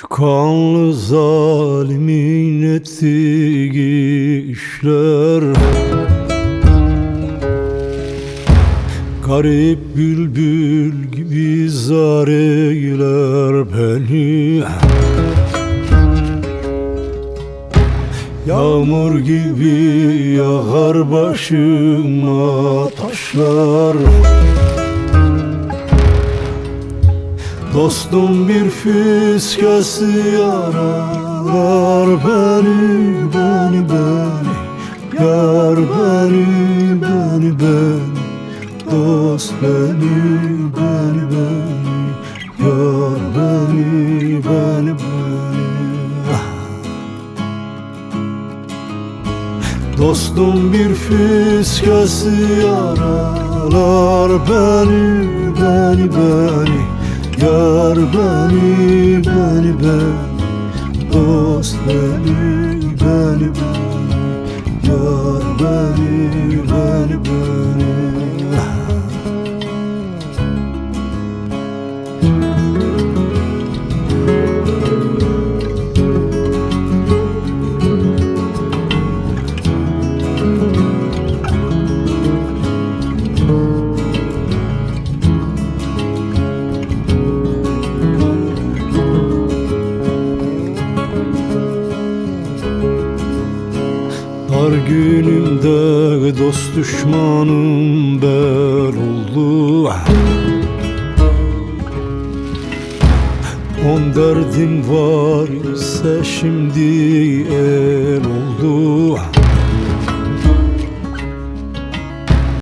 Şu kanlı zalimin ettiği işler Garip bülbül gibi zar eyler beni. Yağmur gibi yağar başıma taşlar Dostum bir fiskesi yaralar beni, beni, beni. Yar beni, beni, beni. Dost beni, beni, beni. Yar beni, beni, beni. Dostum bir fiskesi yaralar beni, beni, beni Yar beni, beni, beni Dost beni, beni, beni Yar beni, Dar günümde dost düşmanım ben oldu. On derdim var ise şimdi el oldu